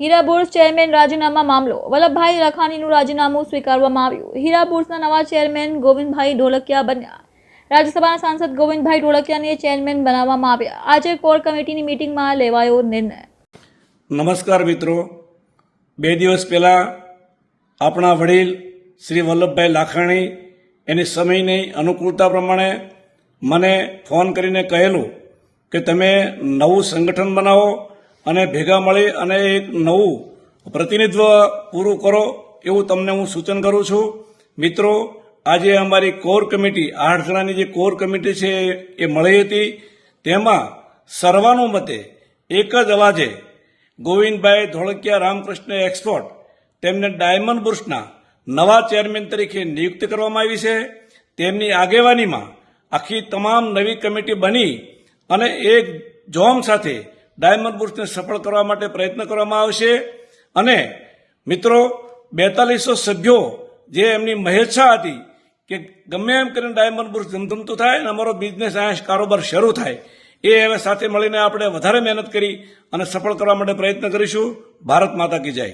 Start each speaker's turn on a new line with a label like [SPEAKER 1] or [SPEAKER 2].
[SPEAKER 1] હીરાબુર્સ chairman રાજીનામા મામલો. વલ્લભભાઈ લખાણીનું રાજીનામું સ્વીકારવામાં આવ્યું. હીરાબુર્સના નવા ચેરમેન ગોવિંદભાઈ ઢોલકિયા બન્યા. રાજ્યસભાના સાંસદ ગોવિંદભાઈ ઢોલકિયાને ચેરમેન બનાવવામાં આવ્યા. આજે કોર કમિટીની મિટિંગમાં લેવાયો નિર્ણય.
[SPEAKER 2] નમસ્કાર મિત્રો. બે દિવસ પહેલાં આપણા વડીલ શ્રી વલ્લભભાઈ લાખાણી એની સમયની અનુકૂળતા પ્રમાણે મને ફોન કરીને કહેલું કે તમે નવું સંગઠન બનાવો અને ભેગા મળી અને એક નવું પ્રતિનિધિત્વ પૂરું કરો એવું તમને હું સૂચન કરું છું. મિત્રો, આજે અમારી કોર કમિટી, આઠ જણાની જે કોર કમિટી છે એ મળી હતી. તેમાં સર્વાનુમતે એક જ અવાજે ગોવિંદભાઈ ધોળકિયા રામકૃષ્ણ એક્સપોર્ટ, તેમને ડાયમંડ બુર્સના નવા ચેરમેન તરીકે નિયુક્ત કરવામાં આવી છે. તેમની આગેવાનીમાં આખી તમામ નવી કમિટી બની અને એક જોમ સાથે ડાયમંડ બુર્સને સફળ કરવા માટે પ્રયત્ન કરવામાં આવશે. અને મિત્રો, બેતાલીસો સભ્યો જે એમની મહેચ્છા હતી કે ગમે એમ કરીને ડાયમંડ બુર્સ ધમધમતું થાય અને અમારો બિઝનેસ અહીંયા કારોબાર શરૂ થાય, એ હવે સાથે મળીને આપણે વધારે મહેનત કરી અને સફળ કરવા માટે પ્રયત્ન કરીશું. ભારત માતા કી જય.